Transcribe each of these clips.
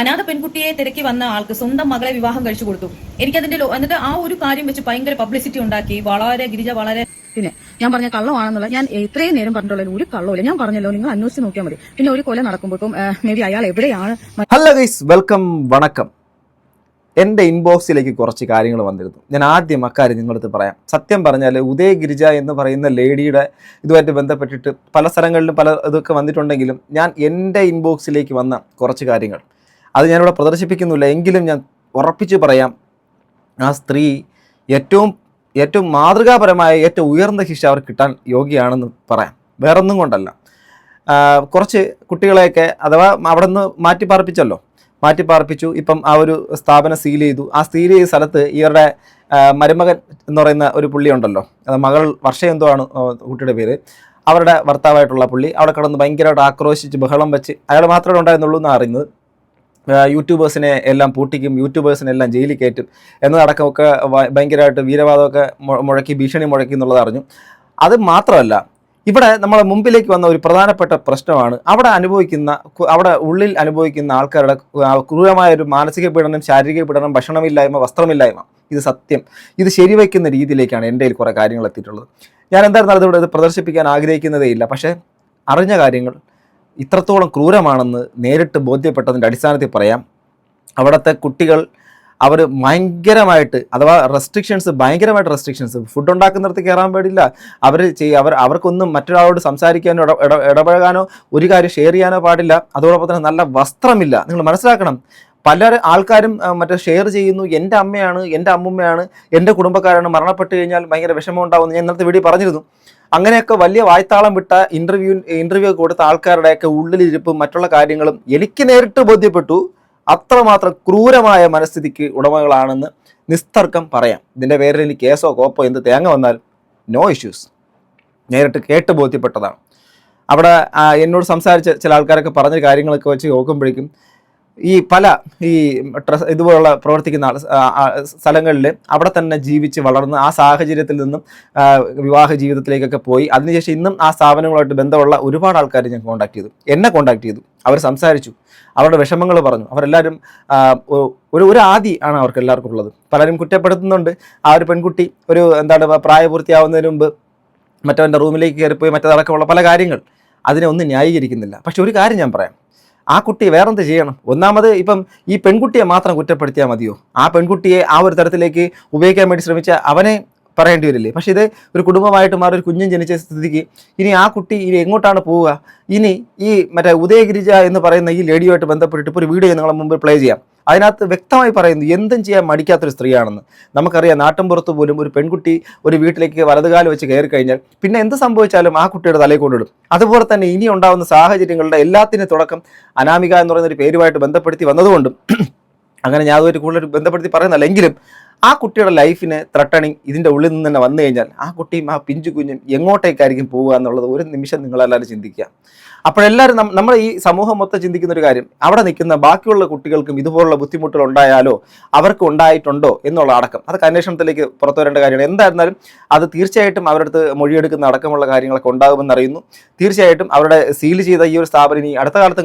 അനാഥ പെൺകുട്ടിയെ തിരക്കി വന്ന ആൾക്ക് സ്വന്തം മകളെ വിവാഹം കഴിച്ചു കൊടുത്തു. എനിക്ക് അതിന്റെ എന്നിട്ട് ആ ഒരു കാര്യം വെച്ച് ഭയങ്കര പബ്ലിസിറ്റി ഉണ്ടാക്കി. വളരെ ഗിരിജ വളരെ പിന്നെ ഞാൻ പറഞ്ഞ കള്ളമാണെന്നുള്ള ഞാൻ ഇത്രയും നേരം പറഞ്ഞിട്ടുള്ള ഒരു കള്ളമില്ല ഞാൻ പറഞ്ഞല്ലോ നിങ്ങൾ അന്വേഷിച്ച് നോക്കിയാൽ മതി. പിന്നെ ഒരു കൊല നടക്കുമ്പോഴേക്കും മേ ബി അയാൾ എവിടെയാണ്? ഹലോ ഗൈസ് വെൽക്കം വണക്കം. എന്റെ ഇൻബോക്സിലേക്ക് കുറച്ച് കാര്യങ്ങൾ വന്നിരുന്നു. ഞാൻ ആദ്യം അക്കാര്യം നിങ്ങളടുത്ത് പറയാം. സത്യം പറഞ്ഞാൽ ഉദയ ഗിരിജ എന്ന് പറയുന്ന ലേഡിയുടെ ഇതുമായിട്ട് ബന്ധപ്പെട്ടിട്ട് പല സ്ഥലങ്ങളിലും പല ഇതൊക്കെ വന്നിട്ടുണ്ടെങ്കിലും ഞാൻ എന്റെ ഇൻബോക്സിലേക്ക് വന്ന കുറച്ച് കാര്യങ്ങൾ. അത് ഞാനിവിടെ പ്രദർശിപ്പിക്കുന്നില്ല. എങ്കിലും ഞാൻ ഉറപ്പിച്ച് പറയാം ആ സ്ത്രീ ഏറ്റവും ഏറ്റവും മാതൃകാപരമായ ഏറ്റവും ഉയർന്ന ശിക്ഷ അവർ കിട്ടാൻ യോഗ്യയാണെന്ന് പറയാം. വേറൊന്നും കൊണ്ടല്ല. കുറച്ച് കുട്ടികളെയൊക്കെ അഥവാ അവിടെ നിന്ന് മാറ്റി പാർപ്പിച്ചല്ലോ. മാറ്റി പാർപ്പിച്ചു. ഇപ്പം ആ ഒരു സ്ഥാപനം സീൽ ചെയ്തു. ആ സീൽ ചെയ്ത സ്ഥലത്ത് ഇവരുടെ മരുമകൻ എന്ന് പറയുന്ന ഒരു പുള്ളി ഉണ്ടല്ലോ. അത് മകൾ വർഷ എന്തോ ആണ് കുട്ടിയുടെ പേര്. അവരുടെ ഭർത്താവായിട്ടുള്ള പുള്ളി. അവിടെ കിടന്ന് ഭയങ്കരമായിട്ട് ആക്രോശിച്ച് ബഹളം വെച്ച് അയാൾ മാത്രമേ ഉണ്ടായിരുന്നുള്ളൂ എന്ന് അറിയുന്നത്. യൂട്യൂബേഴ്സിനെ എല്ലാം പൂട്ടിക്കും യൂട്യൂബേഴ്സിനെ എല്ലാം ജയിലിൽ കയറ്റും എന്നതടക്കമൊക്കെ ഭയങ്കരമായിട്ട് വീരവാദമൊക്കെ മുഴക്കി ഭീഷണി മുഴക്കി എന്നുള്ളത് അറിഞ്ഞു. അത് മാത്രമല്ല ഇവിടെ നമ്മളെ മുമ്പിലേക്ക് വന്ന ഒരു പ്രധാനപ്പെട്ട പ്രശ്നമാണ്. അവിടെ അനുഭവിക്കുന്ന അവിടെ ഉള്ളിൽ അനുഭവിക്കുന്ന ആൾക്കാരുടെ ക്രൂരമായ ഒരു മാനസിക പീഡനം ശാരീരിക പീഡനം ഭക്ഷണമില്ലായ്മ വസ്ത്രമില്ലായ്മ. ഇത് സത്യം. ഇത് ശരിവയ്ക്കുന്ന രീതിയിലേക്കാണ് എന്റെ കുറേ കാര്യങ്ങൾ എത്തിയിട്ടുള്ളത്. ഞാൻ എന്തായിരുന്നാലും ഇവിടെ ഇത് പ്രദർശിപ്പിക്കാൻ ആഗ്രഹിക്കുന്നതേ ഇല്ല പക്ഷേ അറിഞ്ഞ കാര്യങ്ങൾ ഇത്രത്തോളം ക്രൂരമാണെന്ന് നേരിട്ട് ബോധ്യപ്പെട്ടതിന്റെ അടിസ്ഥാനത്തിൽ പറയാം. അവിടുത്തെ കുട്ടികൾ അവർ ഭയങ്കരമായിട്ട് അഥവാ റെസ്ട്രിക്ഷൻസ് ഭയങ്കരമായിട്ട് റെസ്ട്രിക്ഷൻസ് ഫുഡ് ഉണ്ടാക്കുന്നിടത്ത് കയറാൻ പാടില്ല. അവർ ചെയ്യ അവർ അവർക്കൊന്നും മറ്റൊരാളോട് സംസാരിക്കാനോ ഇട ഇട- ഇടപഴകാനോ ഒരു കാര്യം ഷെയർ ചെയ്യാനോ പാടില്ല. അതോടൊപ്പം തന്നെ നല്ല വസ്ത്രമില്ല. നിങ്ങൾ മനസ്സിലാക്കണം. പല ആൾക്കാരും മറ്റേ ഷെയർ ചെയ്യുന്നു. എന്റെ അമ്മയാണ് എന്റെ അമ്മുമ്മയാണ് എന്റെ കുടുംബക്കാരാണ് മരണപ്പെട്ട് കഴിഞ്ഞാൽ ഭയങ്കര വിഷമം ഉണ്ടാവുമെന്ന് ഞാൻ ഇന്നത്തെ വീഡിയോ പറഞ്ഞിരുന്നു. അങ്ങനെയൊക്കെ വലിയ വായ്ത്താളം വിട്ട ഇന്റർവ്യൂ ഇന്റർവ്യൂ കൊടുത്ത ആൾക്കാരുടെയൊക്കെ ഉള്ളിലിരിപ്പും മറ്റുള്ള കാര്യങ്ങളും എനിക്ക് നേരിട്ട് ബോധ്യപ്പെട്ടു. അത്രമാത്രം ക്രൂരമായ മനസ്ഥിതിക്ക് ഉടമകളാണെന്ന് നിസ്തർക്കം പറയാം. ഇതിന്റെ പേരിൽ ഇനി കേസോ കോപ്പോ എന്ത് തേങ്ങ വന്നാൽ നോ ഇഷ്യൂസ് നേരിട്ട് കേട്ട് ബോധ്യപ്പെട്ടതാണ്. അവിടെ എന്നോട് സംസാരിച്ച ചില ആൾക്കാരൊക്കെ പറഞ്ഞ കാര്യങ്ങളൊക്കെ വെച്ച് നോക്കുമ്പോഴേക്കും ഈ പല ഈ ട്രസ് ഇതുപോലുള്ള പ്രവർത്തിക്കുന്ന സ്ഥലങ്ങളിൽ അവിടെ തന്നെ ജീവിച്ച് വളർന്ന് ആ സാഹചര്യത്തിൽ നിന്നും വിവാഹ ജീവിതത്തിലേക്കൊക്കെ പോയി. അതിനുശേഷം ഇന്നും ആ സ്ഥാപനങ്ങളുമായിട്ട് ബന്ധമുള്ള ഒരുപാട് ആൾക്കാർ ഞാൻ കോൺടാക്ട് ചെയ്തു. എന്നെ കോൺടാക്ട് ചെയ്തു. അവർ സംസാരിച്ചു. അവരുടെ വിഷമങ്ങൾ പറഞ്ഞു. അവരെല്ലാവരും ഒരു ഒരു ആദി ആണ് അവർക്ക് എല്ലാവർക്കും ഉള്ളത്. പലരും കുറ്റപ്പെടുത്തുന്നുണ്ട്. ആ ഒരു പെൺകുട്ടി ഒരു എന്താണ് പ്രായപൂർത്തിയാവുന്നതിന് മുമ്പ് മറ്റവന്റെ റൂമിലേക്ക് കയറിപ്പോയി മറ്റേതടക്കമുള്ള പല കാര്യങ്ങൾ. അതിനെ ഒന്നും ന്യായീകരിക്കുന്നില്ല. പക്ഷെ ഒരു കാര്യം ഞാൻ പറയാം. ആ കുട്ടി വേറെന്ത് ചെയ്യണം? ഒന്നാമത് ഇപ്പം ഈ പെൺകുട്ടിയെ മാത്രം കുറ്റപ്പെടുത്തിയാൽ മതിയോ? ആ പെൺകുട്ടിയെ ആ ഒരു തരത്തിലേക്ക് ഉപയോഗിക്കാൻ വേണ്ടി ശ്രമിച്ച അവനെ പറയേണ്ടി വരില്ലേ? പക്ഷേ ഇത് ഒരു കുടുംബമായിട്ട് മാറി ഒരു കുഞ്ഞും ജനിച്ച സ്ഥിതിക്ക് ഇനി ആ കുട്ടി ഇനി എങ്ങോട്ടാണ് പോവുക? ഇനി ഈ മറ്റേ ഉദയഗിരിജ എന്ന് പറയുന്ന ഈ ലേഡിയുമായിട്ട് ബന്ധപ്പെട്ടിട്ട് ഇപ്പോൾ ഒരു വീഡിയോ നിങ്ങളെ മുമ്പ് പ്ലേ ചെയ്യാം. അതിനകത്ത് വ്യക്തമായി പറയുന്നു എന്തും ചെയ്യാൻ മടിക്കാത്തൊരു സ്ത്രീയാണെന്ന്. നമുക്കറിയാം നാട്ടിൻപുറത്ത് പോലും ഒരു പെൺകുട്ടി ഒരു വീട്ടിലേക്ക് വലതുകാലം വെച്ച് കയറി കഴിഞ്ഞാൽ പിന്നെ എന്ത് സംഭവിച്ചാലും ആ കുട്ടിയുടെ തലയിൽ കൊണ്ടിടും അതുപോലെ തന്നെ ഇനി ഉണ്ടാകുന്ന സാഹചര്യങ്ങളുടെ എല്ലാത്തിനും തുടക്കം അനാമിക എന്ന് പറയുന്ന ഒരു പേരുമായിട്ട് ബന്ധപ്പെടുത്തി വന്നതുകൊണ്ടും അങ്ങനെ ഞാൻ അതുമായിട്ട് കൂടുതൽ ബന്ധപ്പെടുത്തി പറയുന്നല്ല. എങ്കിലും ആ കുട്ടിയുടെ ലൈഫിന് ത്രട്ടണിങ് ഇതിന്റെ ഉള്ളിൽ നിന്ന് തന്നെ വന്നു കഴിഞ്ഞാൽ ആ കുട്ടിയും ആ പിഞ്ചു കുഞ്ഞും എങ്ങോട്ടേക്കായിരിക്കും പോവുക എന്നുള്ളത് ഒരു നിമിഷം നിങ്ങളെല്ലാവരും ചിന്തിക്കുക. അപ്പോഴെല്ലാവരും നമ്മൾ ഈ സമൂഹം മൊത്തം ചിന്തിക്കുന്ന ഒരു കാര്യം അവിടെ നിൽക്കുന്ന ബാക്കിയുള്ള കുട്ടികൾക്കും ഇതുപോലുള്ള ബുദ്ധിമുട്ടുകൾ ഉണ്ടായാലോ അവർക്ക് ഉണ്ടായിട്ടുണ്ടോ എന്നുള്ള അടക്കം. അതൊക്കെ അന്വേഷണത്തിലേക്ക് പുറത്തു വരേണ്ട കാര്യമാണ്. എന്തായിരുന്നാലും അത് തീർച്ചയായിട്ടും അവരുടെ മൊഴിയെടുക്കുന്ന അടക്കമുള്ള കാര്യങ്ങളൊക്കെ ഉണ്ടാകുമെന്ന് അറിയുന്നു. തീർച്ചയായിട്ടും അവരുടെ സീൽ ചെയ്ത ഈ ഒരു സ്ഥാപനം ഇനി അടുത്ത കാലത്ത്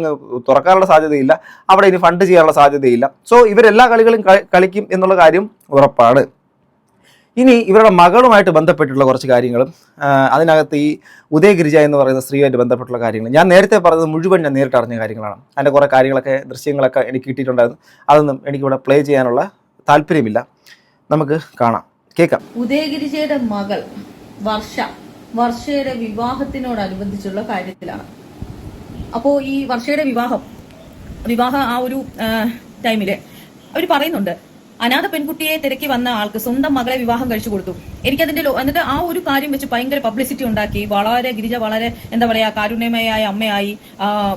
തുറക്കാനുള്ള സാധ്യതയില്ല. അവിടെ ഇനി ഫണ്ട് ചെയ്യാനുള്ള സാധ്യതയില്ല. സോ ഇവരെല്ലാ കളികളും കളിക്കും എന്നുള്ള കാര്യം ഉറപ്പാണ്. ഇനി ഇവരുടെ മകളുമായിട്ട് ബന്ധപ്പെട്ടുള്ള കുറച്ച് കാര്യങ്ങളും അതിനകത്ത് ഈ ഉദയഗിരിജ എന്ന് പറയുന്ന സ്ത്രീയുമായിട്ട് ബന്ധപ്പെട്ടുള്ള കാര്യങ്ങൾ ഞാൻ നേരത്തെ പറഞ്ഞത് മുഴുവൻ ഞാൻ നേരിട്ട് അറിഞ്ഞ കാര്യങ്ങളാണ്. അതിന്റെ കുറേ കാര്യങ്ങളൊക്കെ ദൃശ്യങ്ങളൊക്കെ എനിക്ക് കിട്ടിയിട്ടുണ്ടായിരുന്നു. അതൊന്നും എനിക്കിവിടെ പ്ലേ ചെയ്യാനുള്ള താല്പര്യമില്ല. നമുക്ക് കാണാം. കേൾക്കാം. ഉദയഗിരിജയുടെ മകൾ വർഷ വർഷയുടെ വിവാഹത്തിനോടനുബന്ധിച്ചുള്ള കാര്യത്തിലാണ്. അപ്പോൾ ഈ വർഷയുടെ വിവാഹം വിവാഹ ആ ഒരു ടൈമിൽ അവർ പറയുന്നുണ്ട്. അനാഥ പെൺകുട്ടിയെ തിരക്കി വന്ന ആൾക്ക് സ്വന്തം മകളെ വിവാഹം കഴിച്ചു കൊടുത്തു. എനിക്കതിന്റെ അതിന്റെ എന്നിട്ട് ആ ഒരു കാര്യം വെച്ച് ഭയങ്കര പബ്ലിസിറ്റി ഉണ്ടാക്കി. വളരെ ഗിരിജ വളരെ എന്താ പറയാ കാരുണ്യമയായ അമ്മയായി.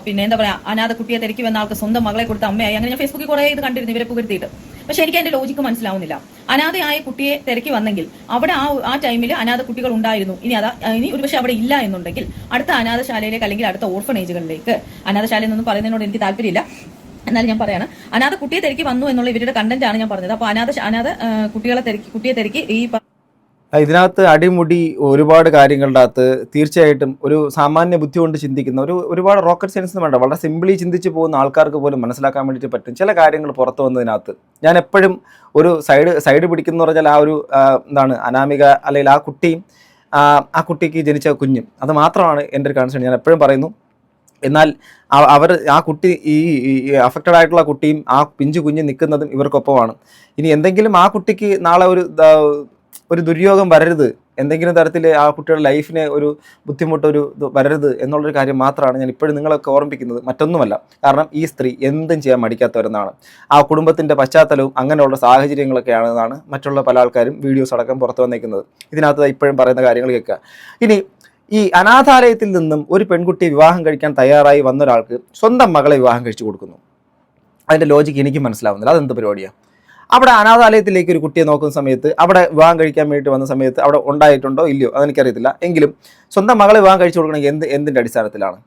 പിന്നെ എന്താ പറയാ അനാഥ കുട്ടിയെ തിരക്കി വന്ന ആൾക്ക് സ്വന്തം മകളെ കൊടുത്ത അമ്മയായി. അങ്ങനെ ഞാൻ ഫേസ്ബുക്കിൽ കുറെ ഇത് കണ്ടിരുന്നു ഇവരെ പുകഴ്ത്തിയിട്ട്. പക്ഷെ എനിക്ക് അതിന്റെ ലോജിക്ക് മനസ്സിലാവുന്നില്ല. അനാഥയായ കുട്ടിയെ തിരക്കി വന്നെങ്കിൽ അവിടെ ആ ആ ടൈമിൽ അനാഥ കുട്ടികൾ ഉണ്ടായിരുന്നു. ഇനി അതാ ഇനി ഒരുപക്ഷെ അവിടെ ഇല്ല എന്നുണ്ടെങ്കിൽ അടുത്ത അനാഥശാലയിലേക്ക് അല്ലെങ്കിൽ അടുത്ത ഓർഫനേജുകളിലേക്ക് അനാഥശാല എന്നൊന്നും പറയുന്നതിനോട് എനിക്ക് താല്പര്യമില്ല. എന്നാലും ഞാൻ പറയാണ്. അനാഥ കുട്ടിയെ തിരക്കി വന്നു എന്നുള്ള ഇവരുടെ കണ്ടന്റ് ആണ് ഞാൻ പറഞ്ഞത്. അപ്പൊ അനാഥ അനാഥ കുട്ടികളെ തിരക്കി കുട്ടിയെ തിരക്കി ഈ ഇതിനകത്ത് അടിമുടി ഒരുപാട് കാര്യങ്ങളുടെ അകത്ത് തീർച്ചയായിട്ടും ഒരു സാമാന്യ ബുദ്ധി കൊണ്ട് ചിന്തിക്കുന്ന ഒരു ഒരുപാട് റോക്കറ്റ് സയൻസ് വേണ്ട വളരെ സിമ്പിളി ചിന്തിച്ച് പോകുന്ന ആൾക്കാർക്ക് പോലും മനസ്സിലാക്കാൻ വേണ്ടിയിട്ട് പറ്റും. ചില കാര്യങ്ങൾ പുറത്തു വന്നതിനകത്ത്. ഞാൻ എപ്പോഴും ഒരു സൈഡ് സൈഡ് പിടിക്കുന്നു പറഞ്ഞാൽ ആ ഒരു എന്താണ് അനാമിക അല്ലെങ്കിൽ ആ കുട്ടിയും ആ, കുട്ടിക്ക് ജനിച്ച കുഞ്ഞും. അത് മാത്രമാണ് എന്റെ ഒരു കൺസേൺ ഞാൻ എപ്പോഴും പറയുന്നു എന്നാൽ അവർ ആ കുട്ടി ഈ അഫക്റ്റഡ് ആയിട്ടുള്ള കുട്ടിയും ആ പിഞ്ചു കുഞ്ഞ് നിൽക്കുന്നതും ഇവർക്കൊപ്പമാണ്. ഇനി എന്തെങ്കിലും ആ കുട്ടിക്ക് നാളെ ഒരു ഒരു ദുര്യോഗം വരരുത്. എന്തെങ്കിലും തരത്തിൽ ആ കുട്ടിയുടെ ലൈഫിന് ഒരു ബുദ്ധിമുട്ടൊരു വരരുത് എന്നുള്ളൊരു കാര്യം മാത്രമാണ് ഞാൻ ഇപ്പോഴും നിങ്ങളൊക്കെ ഓർമ്മിപ്പിക്കുന്നത്. മറ്റൊന്നുമല്ല. കാരണം ഈ സ്ത്രീ എന്തും ചെയ്യാൻ മടിക്കാത്തവരെന്നാണ്. ആ കുടുംബത്തിന്റെ പശ്ചാത്തലവും അങ്ങനെയുള്ള സാഹചര്യങ്ങളൊക്കെയാണെന്നാണ് മറ്റുള്ള പല ആൾക്കാരും വീഡിയോസ് അടക്കം പുറത്തു വന്നേക്കുന്നത്. ഇതിനകത്ത് ഇപ്പോഴും പറയുന്ന കാര്യങ്ങൾ കേൾക്കുക. ഇനി ഈ അനാഥാലയത്തിൽ നിന്നും ഒരു പെൺകുട്ടി വിവാഹം കഴിക്കാൻ തയ്യാറായി വന്ന ഒരാൾക്ക് സ്വന്തം മകളെ വിവാഹം കഴിച്ചു കൊടുക്കുന്നു. അതിന്റെ ലോജിക്ക് എനിക്ക് മനസ്സിലാവുന്നില്ല. അതെന്ത് പരിപാടിയാണ് അവിടെ അനാഥാലയത്തിലേക്ക് ഒരു കുട്ടിയെ നോക്കുന്ന സമയത്ത് അവിടെ വിവാഹം കഴിക്കാൻ വേണ്ടി വന്ന സമയത്ത് അവിടെ ഉണ്ടായിട്ടുണ്ടോ ഇല്ലയോ അതെനിക്കറിയത്തില്ല. എങ്കിലും സ്വന്തം മകളെ വിവാഹം കഴിച്ചു കൊടുക്കണമെങ്കിൽ എന്ത് എന്തിന്റെ അടിസ്ഥാനത്തിലാണ്?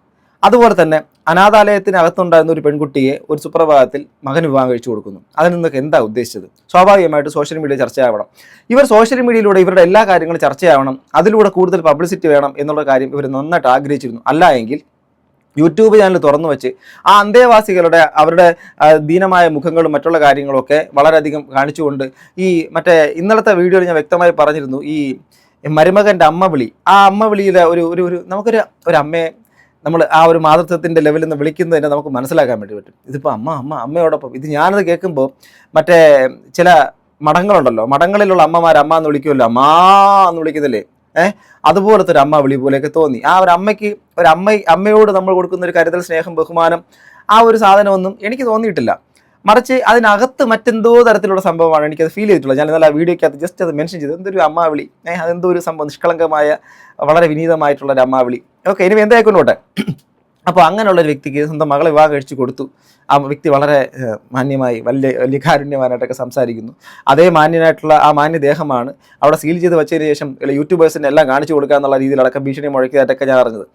അതുപോലെ തന്നെ അനാഥാലയത്തിനകത്തുണ്ടായിരുന്ന ഒരു പെൺകുട്ടിയെ ഒരു സുപ്രഭാതത്തിൽ മകൻ വിവാഹം കഴിച്ചു കൊടുക്കുന്നു. അതിൽ നിന്നൊക്കെ എന്താ ഉദ്ദേശിച്ചത്? സ്വാഭാവികമായിട്ട് സോഷ്യൽ മീഡിയ ചർച്ചയാവണം. ഇവർ സോഷ്യൽ മീഡിയയിലൂടെ ഇവരുടെ എല്ലാ കാര്യങ്ങളും ചർച്ചയാവണം. അതിലൂടെ കൂടുതൽ പബ്ലിസിറ്റി വേണം എന്നുള്ള കാര്യം ഇവർ നന്നായിട്ട് ആഗ്രഹിച്ചിരുന്നു. അല്ല എങ്കിൽ യൂട്യൂബ് ചാനൽ തുറന്നു വെച്ച് ആ അന്തേവാസികളുടെ അവരുടെ ദീനമായ മുഖങ്ങളും മറ്റുള്ള കാര്യങ്ങളൊക്കെ വളരെയധികം കാണിച്ചുകൊണ്ട് ഈ മറ്റേ ഇന്നലത്തെ വീഡിയോയിൽ ഞാൻ വ്യക്തമായി പറഞ്ഞിരുന്നു ഈ മരുമകന്റെ അമ്മ വിളി ആ അമ്മ വിളിയിലെ ഒരു ഒരു ഒരു നമുക്കൊരു ഒരു അമ്മയെ നമ്മൾ ആ ഒരു മാതൃത്വത്തിന്റെ ലെവലിൽ നിന്ന് വിളിക്കുന്നതിനെ നമുക്ക് മനസ്സിലാക്കാൻ വേണ്ടി പറ്റും. ഇതിപ്പോൾ അമ്മ അമ്മ അമ്മയോടൊപ്പം ഇത് ഞാനത് കേൾക്കുമ്പോൾ മറ്റേ ചില മഠങ്ങളുണ്ടല്ലോ. മഠങ്ങളിലുള്ള അമ്മമാർ അമ്മ എന്ന് വിളിക്കുമല്ലോ. അമ്മാ എന്ന് വിളിക്കുന്നില്ലേ? ഏഹ് അതുപോലത്തെ ഒരു അമ്മ വിളി പോലെയൊക്കെ തോന്നി. ആ ഒരു അമ്മയ്ക്ക് ഒരു അമ്മ അമ്മയോട് നമ്മൾ കൊടുക്കുന്ന ഒരു കരുതൽ സ്നേഹം ബഹുമാനം ആ ഒരു സാധനമൊന്നും എനിക്ക് തോന്നിയിട്ടില്ല. മറിച്ച് അതിനകത്ത് മറ്റെന്തോ തരത്തിലുള്ള സംഭവമാണ് എനിക്കത് ഫീൽ ചെയ്തിട്ടുള്ളത്. ഞാൻ ഇന്നലെ ആ വീഡിയോയ്ക്കകത്ത് ജസ്റ്റ് അത് മെൻഷൻ ചെയ്തു. എന്തൊരു അമ്മാവിളി. ഏഹ് അതെന്തോ ഒരു സംഭവം നിഷ്കളങ്കമായ വളരെ വിനീതമായിട്ടുള്ള ഒരു അമ്മാവിളി. ഓക്കെ ഇനി എന്തായിക്കൊണ്ടോട്ടെ അപ്പോൾ അങ്ങനെയുള്ള ഒരു വ്യക്തിക്ക് സ്വന്തം മകളെ വിവാഹം കഴിച്ചു കൊടുത്തു. ആ വ്യക്തി വളരെ മാന്യമായി വലിയ വലിയ കാരുണ്യമാനായിട്ടൊക്കെ സംസാരിക്കുന്നു. അതേ മാന്യനായിട്ടുള്ള ആ മാന്യദേഹമാണ് അവിടെ സീൽ ചെയ്ത് വെച്ചതിന് ശേഷം യൂട്യൂബേഴ്സിനെ എല്ലാം കാണിച്ചു കൊടുക്കുക എന്നുള്ള രീതിയിലടക്കം ഭീഷണി മുഴക്കിയതായിട്ടൊക്കെ ഞാൻ അറിഞ്ഞത്.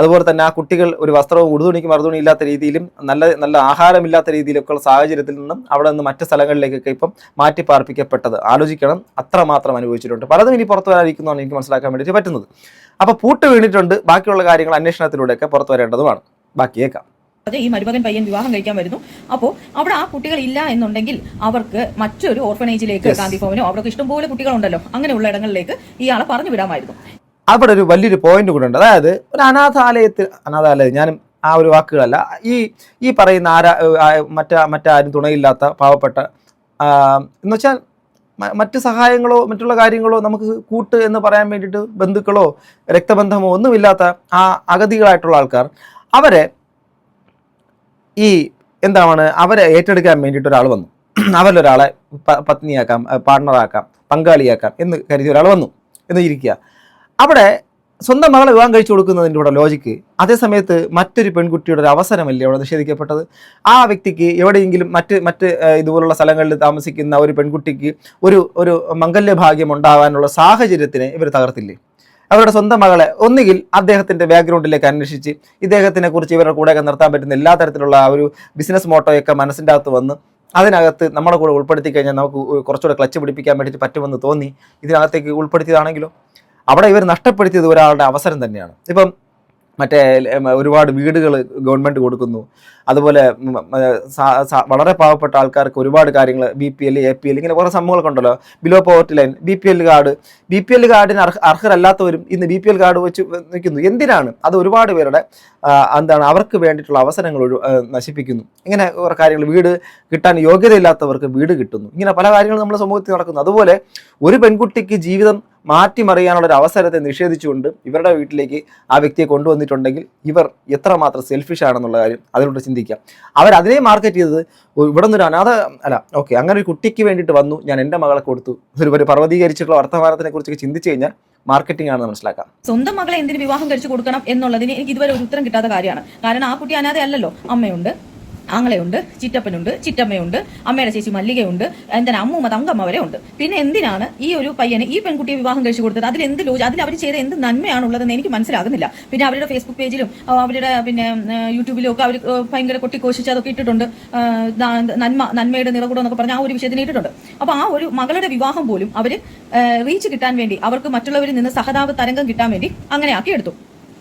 അതുപോലെ തന്നെ ആ കുട്ടികൾ ഒരു വസ്ത്രവും ഉടുതുണിക്ക് മറുതുണി ഇല്ലാത്ത രീതിയിലും നല്ല നല്ല ആഹാരമില്ലാത്ത രീതിയിലൊക്കെ ഉള്ള സാഹചര്യത്തിൽ നിന്നും അവിടെ നിന്ന് മറ്റ് സ്ഥലങ്ങളിലേക്കൊക്കെ ഇപ്പം മാറ്റി പാർപ്പിക്കപ്പെട്ടത് ആലോചിക്കണം അത്രമാത്രം അനുഭവിച്ചിട്ടുണ്ട്. പലതും ഇനി പുറത്തു വരാതിരിക്കുന്നതാണ് എനിക്ക് മനസ്സിലാക്കാൻ വേണ്ടിയിട്ട് പറ്റുന്നത്. അപ്പോൾ പൂട്ട് വീണിട്ടുണ്ട്. ബാക്കിയുള്ള കാര്യങ്ങൾ അന്വേഷണത്തിലൂടെയൊക്കെ പുറത്തു വരേണ്ടതുമാണ്. ബാക്കിയേക്കാം അതെ ഈ മരുമകൻ പയ്യൻ വിവാഹം കഴിക്കാൻ വരുന്നു. അപ്പോൾ അവിടെ ആ കുട്ടികൾ ഇല്ല എന്നുണ്ടെങ്കിൽ അവർക്ക് മറ്റൊരു ഓർഫനേജിലേക്ക്. ഗാന്ധി ഭവനോ അവർക്ക് ഇഷ്ടംപോലെ കുട്ടികളുണ്ടല്ലോ. അങ്ങനെയുള്ള ഇടങ്ങളിലേക്ക് ഇയാളെ പറഞ്ഞു വിടാമായിരുന്നു. അവിടെ ഒരു വലിയൊരു പോയിന്റ് കൂടെ ഉണ്ട്. അതായത് ഒരു അനാഥാലയത്തിൽ അനാഥാലയം ഞാനും ആ ഒരു വാക്കുകളല്ല. ഈ ഈ പറയുന്ന ആരാ മറ്റ മറ്റാരും തുണയില്ലാത്ത പാവപ്പെട്ട എന്നുവെച്ചാൽ എന്ന് വെച്ചാൽ മ- മറ്റ് സഹായങ്ങളോ മറ്റുള്ള കാര്യങ്ങളോ നമുക്ക് കൂട്ട് എന്ന് പറയാൻ വേണ്ടിയിട്ട് ബന്ധുക്കളോ രക്തബന്ധമോ ഒന്നുമില്ലാത്ത ആ അഗതികളായിട്ടുള്ള ആൾക്കാർ അവരെ ഈ എന്താണ് അവരെ ഏറ്റെടുക്കാൻ വേണ്ടിയിട്ട് ഒരാൾ വന്നു. അവരിലൊരാളെ പത്നിയാക്കാം പാർട്ണറാക്കാം പങ്കാളിയാക്കാം എന്ന് കരുതി ഒരാൾ വന്നു എന്ന് ഇരിക്കുക. അവിടെ സ്വന്തം മകളെ വിവാഹം കഴിച്ചു കൊടുക്കുന്നതിന്റെ കൂടെ ലോജിക്ക് അതേ സമയത്ത് മറ്റൊരു പെൺകുട്ടിയുടെ ഒരു അവസരമല്ലേ അവിടെ നിഷേധിക്കപ്പെട്ടത്? ആ വ്യക്തിക്ക് എവിടെയെങ്കിലും മറ്റ് മറ്റ് ഇതുപോലുള്ള സ്ഥലങ്ങളിൽ താമസിക്കുന്ന ഒരു പെൺകുട്ടിക്ക് ഒരു ഒരു മംഗല്യഭാഗ്യം ഉണ്ടാകാനുള്ള സാഹചര്യത്തിനെ ഇവർ തകർത്തില്ലേ? അവരുടെ സ്വന്തം മകളെ ഒന്നുകിൽ അദ്ദേഹത്തിന്റെ ബാക്ക്ഗ്രൗണ്ടിലേക്ക് അന്വേഷിച്ച് ഇദ്ദേഹത്തിനെ കുറിച്ച് ഇവരുടെ കൂടെയൊക്കെ നിർത്താൻ പറ്റുന്ന എല്ലാ തരത്തിലുള്ള ഒരു ബിസിനസ് മോട്ടോയൊക്കെ മനസ്സിന്റെ അകത്ത് വന്ന് അതിനകത്ത് നമ്മളെ കൂടെ ഉൾപ്പെടുത്തി കഴിഞ്ഞാൽ നമുക്ക് കുറച്ചുകൂടെ ക്ലച്ച് പിടിപ്പിക്കാൻ വേണ്ടിയിട്ട് പറ്റുമെന്ന് തോന്നി. ഇതിനകത്തേക്ക് ഉൾപ്പെടുത്തിയതാണെങ്കിലോ? അവിടെ ഇവർ നഷ്ടപ്പെടുത്തിയത് ഒരാളുടെ അവസരം തന്നെയാണ്. ഇപ്പം മറ്റേ ഒരുപാട് വീടുകൾ ഗവൺമെന്റ് കൊടുക്കുന്നു. അതുപോലെ വളരെ പാവപ്പെട്ട ആൾക്കാർക്ക് ഒരുപാട് കാര്യങ്ങൾ B P L A P L ഇങ്ങനെ കുറേ സംഭവങ്ങളൊക്കെ ഉണ്ടല്ലോ. Below poverty line B P L card. B P L കാർഡിന് അർഹ അർഹരല്ലാത്തവരും ഇന്ന് ബി പി എൽ കാർഡ് വെച്ച് നിൽക്കുന്നു. എന്തിനാണ്? അത് ഒരുപാട് പേരുടെ എന്താണ് അവർക്ക് വേണ്ടിയിട്ടുള്ള അവസരങ്ങൾ നശിപ്പിക്കുന്നു. ഇങ്ങനെ കുറേ കാര്യങ്ങൾ വീട് കിട്ടാൻ യോഗ്യതയില്ലാത്തവർക്ക് വീട് കിട്ടുന്നു. ഇങ്ങനെ പല കാര്യങ്ങളും നമ്മുടെ സമൂഹത്തിൽ നടക്കുന്നു. അതുപോലെ ഒരു പെൺകുട്ടിക്ക് ജീവിതം മാറ്റിമറിയാനുള്ള ഒരു അവസരത്തെ നിഷേധിച്ചുകൊണ്ട് ഇവരുടെ വീട്ടിലേക്ക് ആ വ്യക്തിയെ കൊണ്ടുവന്നിട്ടുണ്ടെങ്കിൽ ഇവർ എത്രമാത്രം സെൽഫിഷ് ആണെന്നുള്ള കാര്യം അതിലൂടെ ചിന്തിക്കാം. അവർ അതിനെ മാർക്കറ്റ് ചെയ്തത് ഇവിടെ നിന്നൊരു അനാഥ അല്ല ഓക്കെ അങ്ങനെ ഒരു കുട്ടിക്ക് വേണ്ടിയിട്ട് വന്നു ഞാൻ എന്റെ മകളെ കൊടുത്തു. ഒരു ഒരു പർവതീകരിച്ചിട്ടുള്ള വർത്തമാനത്തിനെ കുറിച്ചൊക്കെ ചിന്തിച്ചു കഴിഞ്ഞാൽ മാർക്കറ്റിംഗ് ആണെന്ന് മനസ്സിലാക്കാം. സ്വന്തം മകളെ എന്തിന് വിവാഹം കഴിച്ചു കൊടുക്കണം എന്നുള്ളതിന് എനിക്ക് ഇതുവരെ ഒരു ഉത്തരം കിട്ടാത്ത കാര്യമാണ്. കാരണം ആ കുട്ടി അനാഥയല്ലല്ലോ. അമ്മയുണ്ട്. ആങ്ങളയുണ്ട് ചിറ്റപ്പനുണ്ട് ചിറ്റമ്മയുണ്ട് അമ്മയുടെ ചേച്ചി മല്ലികയുണ്ട് എന്താണ് അമ്മൂമ്മ തങ്കമ്മ വരെ ഉണ്ട്. പിന്നെ എന്തിനാണ് ഈ ഒരു പയ്യനെ ഈ പെൺകുട്ടിയെ വിവാഹം കഴിച്ചു കൊടുത്തത്? അതിൽ എന്ത് ലോജ് അതിൽ അവർ ചെയ്ത എന്ത് നന്മയാണുള്ളതെന്ന് എനിക്ക് മനസ്സിലാകുന്നില്ല. പിന്നെ അവരുടെ ഫേസ്ബുക്ക് പേജിലും അവരുടെ പിന്നെ യൂട്യൂബിലും ഒക്കെ അവർ ഭയങ്കര കൊട്ടിക്കോശിച്ച് അതൊക്കെ ഇട്ടിട്ടുണ്ട്. നന്മ നന്മയുടെ നിറകൂടം എന്നൊക്കെ ആ ഒരു വിഷയത്തിന് ഇട്ടിട്ടുണ്ട്. അപ്പൊ ആ ഒരു മകളുടെ വിവാഹം പോലും അവർ റീച്ച് കിട്ടാൻ വേണ്ടി അവർക്ക് മറ്റുള്ളവരിൽ നിന്ന് സഹതാപ തരംഗം കിട്ടാൻ വേണ്ടി അങ്ങനെ ആക്കി എടുത്തു.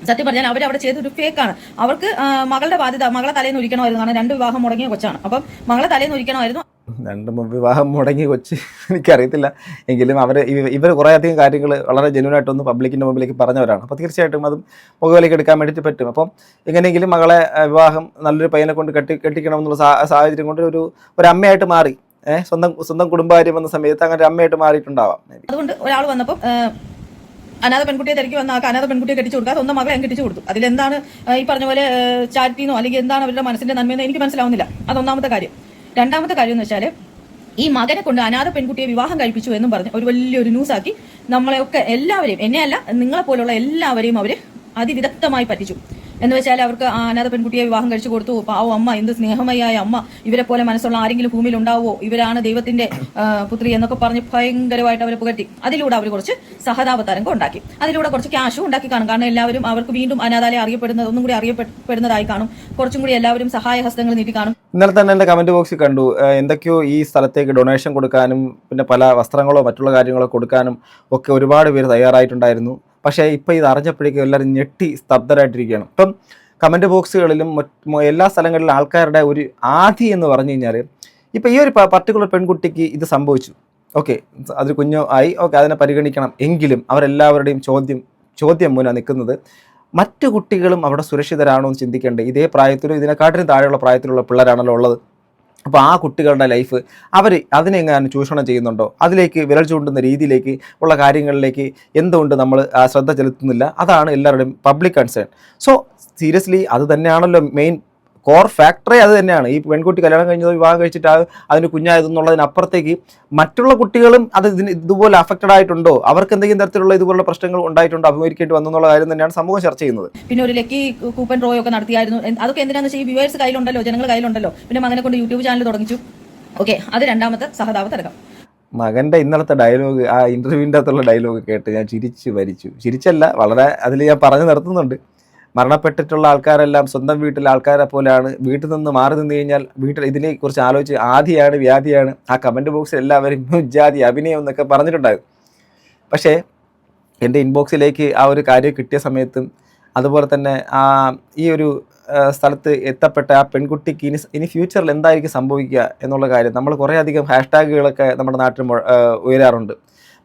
സത്യം പറഞ്ഞാൽ അവർ അവിടെ ചെയ്തൊരു ഫേക്കാണ്. അവർക്ക് മകളുടെ ബാധ്യത മകളെ തലേന്ന് ഒരിക്കണമായിരുന്നു കാരണം രണ്ട് വിവാഹം മുടങ്ങിയ കൊച്ചാണ്. അപ്പം മകളെ തലേന്ന് ഒരിക്കണമായിരുന്നു രണ്ട് വിവാഹം മുടങ്ങി കൊച്ച് എനിക്കറിയത്തില്ല. എങ്കിലും അവർ ഇവർ കുറേയധികം കാര്യങ്ങൾ വളരെ ജെന്യൂനായിട്ടൊന്ന് പബ്ലിക്കിന്റെ മുമ്പിലേക്ക് പറഞ്ഞവരാണ്. അപ്പോൾ തീർച്ചയായിട്ടും അതും മുഖവിലേക്ക് എടുക്കാൻ വേണ്ടിയിട്ട് പറ്റും. അപ്പം എങ്ങനെയെങ്കിലും മകളെ വിവാഹം നല്ലൊരു പയ്യനെ കൊണ്ട് കെട്ടി കെട്ടിക്കണം എന്നുള്ള സാഹചര്യം കൊണ്ട് ഒരു ഒരു അമ്മയായിട്ട് മാറി. ഏഹ് സ്വന്തം സ്വന്തം കുടുംബകാര്യം വന്ന സമയത്ത് അങ്ങനെ ഒരു അമ്മയായിട്ട് മാറിയിട്ടുണ്ടാവാം. അതുകൊണ്ട് ഒരാൾ വന്നപ്പം ആ, അനാഥ പെൺകുട്ടിയെ തിരക്കി വന്ന ആൾക്ക് അനാഥ പെൺകുട്ടിയെ കെട്ടിച്ചു കൊടുക്കുക. സ്വന്തം മകളെ കെട്ടിച്ചു കൊടുത്തു. അതിലെന്താണ് ഈ പറഞ്ഞ പോലെ ചാരിറ്റിന്നോ അല്ലെങ്കിൽ എന്താണ് അവരുടെ മനസ്സിന്റെ നന്മയെന്ന് എനിക്ക് മനസ്സിലാവുന്നില്ല. അതൊന്നാമത്തെ കാര്യം. രണ്ടാമത്തെ കാര്യം എന്ന് വെച്ചാൽ ഈ മകനെ കൊണ്ട് അനാഥ പെൺകുട്ടിയെ വിവാഹം കഴിപ്പിച്ചു എന്നും പറഞ്ഞ് ഒരു വലിയൊരു ന്യൂസ് ആക്കി നമ്മളെയൊക്കെ എല്ലാവരെയും എന്നെയല്ല നിങ്ങളെ പോലുള്ള എല്ലാവരെയും അവർ അതിവിദഗ്ധമായി പറ്റിച്ചു. എന്ന് വെച്ചാൽ അവർക്ക് അനാഥ പെൺകുട്ടിയെ വിവാഹം കഴിച്ചു കൊടുത്തു. പാവോ അമ്മ എന്ത് സ്നേഹമയായ അമ്മ ഇവരെ പോലെ മനസ്സുള്ള ആരെങ്കിലും ഭൂമിയിൽ ഉണ്ടാവോ ഇവരാണ് ദൈവത്തിന്റെ പുത്രി എന്നൊക്കെ പറഞ്ഞ് ഭയങ്കരമായിട്ട് അവരെ പുകറ്റി അതിലൂടെ അവർ കുറച്ച് സഹതാപതരംഗം ഉണ്ടാക്കി. അതിലൂടെ കുറച്ച് ക്യാഷും ഉണ്ടാക്കി കാണും. കാരണം എല്ലാവരും അവർക്ക് വീണ്ടും അനാഥാലയം അറിയപ്പെടുന്നത് ഒന്നും കൂടി അറിയപ്പെടുന്നതായി കാണും. കുറച്ചും കൂടി എല്ലാവരും സഹായ ഹസ്തങ്ങൾ നീട്ടി കാണും. ഇന്നലെ തന്നെ എന്റെ കമന്റ് ബോക്സിൽ കണ്ടു. എന്തൊക്കെയോ ഈ സ്ഥലത്തേക്ക് ഡൊണേഷൻ കൊടുക്കാനും പിന്നെ പല വസ്ത്രങ്ങളോ മറ്റുള്ള കാര്യങ്ങളോ കൊടുക്കാനും ഒക്കെ ഒരുപാട് പേര് തയ്യാറായിട്ടുണ്ടായിരുന്നു. പക്ഷേ ഇപ്പോൾ ഇത് അറിഞ്ഞപ്പോഴേക്കും എല്ലാവരും ഞെട്ടി സ്തബ്ധരായിട്ടിരിക്കുകയാണ്. ഇപ്പം കമന്റ് ബോക്സുകളിലും എല്ലാ സ്ഥലങ്ങളിലും ആൾക്കാരുടെ ഒരു ആധി എന്ന് പറഞ്ഞു കഴിഞ്ഞാൽ ഇപ്പം ഈ ഒരു പർട്ടിക്കുലർ പെൺകുട്ടിക്ക് ഇത് സംഭവിച്ചു. ഓക്കെ അതൊരു കുഞ്ഞോ ആയി. ഓക്കെ അതിനെ പരിഗണിക്കണം. എങ്കിലും അവരെല്ലാവരുടെയും ചോദ്യം ചോദ്യം മൂലം നിൽക്കുന്നത് മറ്റു കുട്ടികളും അവിടെ സുരക്ഷിതരാണോ എന്ന് ചിന്തിക്കേണ്ടത് ഇതേ പ്രായത്തിലും ഇതിനെക്കാട്ടിലും താഴെയുള്ള പ്രായത്തിലുള്ള പിള്ളേരാണല്ലോ ഉള്ളത്. അപ്പോൾ ആ കുട്ടികളുടെ ലൈഫ് അവർ അതിനെങ്ങാനും ചൂഷണം ചെയ്യുന്നുണ്ടോ? അതിലേക്ക് വിരൽ ചൂണ്ടുന്ന രീതിയിലേക്ക് ഉള്ള കാര്യങ്ങളിലേക്ക് എന്തുകൊണ്ട് നമ്മൾ ശ്രദ്ധ ചെലുത്തുന്നില്ല? അതാണ് എല്ലാവരുടെയും പബ്ലിക് കൺസേൺ സോ സീരിയസ്ലി അത് തന്നെയാണല്ലോ മെയിൻ കോർ ഫാക്ടറി അത് തന്നെയാണ്. ഈ പെൺകുട്ടി കല്യാണം കഴിഞ്ഞതോ വിവാഹം കഴിച്ചിട്ട് അതിന് കുഞ്ഞായതെന്നുള്ളതിനപ്പുറത്തേക്ക് മറ്റുള്ള കുട്ടികളും അത് ഇതിന് ഇതുപോലെ അഫക്റ്റഡ് ആയിട്ടുണ്ടോ? അവർക്ക് എന്തെങ്കിലും തരത്തിലുള്ള ഇതുപോലുള്ള പ്രശ്നങ്ങൾ ഉണ്ടായിട്ടുണ്ടോ? അഭിമുഖീകരിക്കേണ്ടി വന്നെന്നുള്ള കാര്യം തന്നെയാണ് സമൂഹം ചർച്ച ചെയ്യുന്നത്. പിന്നെ ഒരു ലക്കി കൂപ്പൺ ഡ്രോ ഒക്കെ നടത്തിയായിരുന്നു. അതൊക്കെ എന്തിനാണെന്ന് വെച്ചാൽ ഈ വ്യൂവേഴ്സ് കയ്യിലുണ്ടല്ലോ ജനങ്ങൾ കയ്യിലുണ്ടല്ലോ. പിന്നെ മകനെ കൊണ്ട് യൂട്യൂബ് ചാനൽ തുടങ്ങിച്ചു. ഓക്കെ അത് രണ്ടാമത്തെ സഹതാപ തരകം മകന്റെ ഇന്നലത്തെ ഡയലോഗ് ആ ഇന്റർവ്യൂവിന്റെ അകത്തുള്ള ഡയലോഗ് കേട്ട് ഞാൻ ചിരിച്ച് വരിച്ചു. ചിരിച്ചല്ല വളരെ അതിൽ ഞാൻ പറഞ്ഞു നിർത്തുന്നുണ്ട്. മരണപ്പെട്ടിട്ടുള്ള ആൾക്കാരെല്ലാം സ്വന്തം വീട്ടിലെ ആൾക്കാരെ പോലെയാണ്. വീട്ടിൽ നിന്ന് മാറി നിന്ന് കഴിഞ്ഞാൽ വീട്ടിൽ ഇതിനെക്കുറിച്ച് ആലോചിച്ച് ആദിയാണ് വ്യാധിയാണ്. ആ കമന്റ് ബോക്സിൽ എല്ലാവരും ജാതി അഭിനയം എന്നൊക്കെ പറഞ്ഞിട്ടുണ്ടായിരുന്നു പക്ഷേ എന്റെ ഇൻബോക്സിലേക്ക് ആ ഒരു കാര്യം കിട്ടിയ സമയത്തും അതുപോലെ തന്നെ ആ ഈ ഒരു സ്ഥലത്ത് എത്തപ്പെട്ട ആ പെൺകുട്ടിക്ക് ഇനി ഇനി ഫ്യൂച്ചറിൽ എന്തായിരിക്കും സംഭവിക്കുക എന്നുള്ള കാര്യം നമ്മൾ കുറേയധികം ഹാഷ്ടാഗുകളൊക്കെ നമ്മുടെ നാട്ടിൽ ഉയരാറുണ്ട്.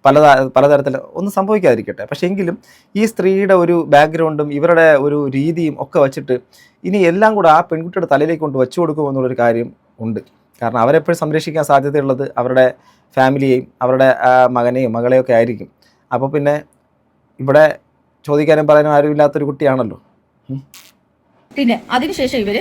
പല പലതരത്തിൽ ഒന്നും സംഭവിക്കാതിരിക്കട്ടെ. പക്ഷേ എങ്കിലും ഈ സ്ത്രീയുടെ ഒരു ബാക്ക്ഗ്രൗണ്ടും ഇവരുടെ ഒരു രീതിയും ഒക്കെ വെച്ചിട്ട് ഇനി എല്ലാം കൂടെ ആ പെൺകുട്ടിയുടെ തലയിലേക്ക് കൊണ്ട് വെച്ചു കൊടുക്കുമെന്നുള്ളൊരു കാര്യം ഉണ്ട്. കാരണം അവരെപ്പോഴും സംരക്ഷിക്കാൻ സാധ്യതയുള്ളത് അവരുടെ ഫാമിലിയെയും അവരുടെ മകനെയും മകളെയും ഒക്കെ ആയിരിക്കും. അപ്പോൾ പിന്നെ ഇവിടെ ചോദിക്കാനും പറയാനും ആരുമില്ലാത്തൊരു കുട്ടിയാണല്ലോ. പിന്നെ അതിനുശേഷം ഇവർ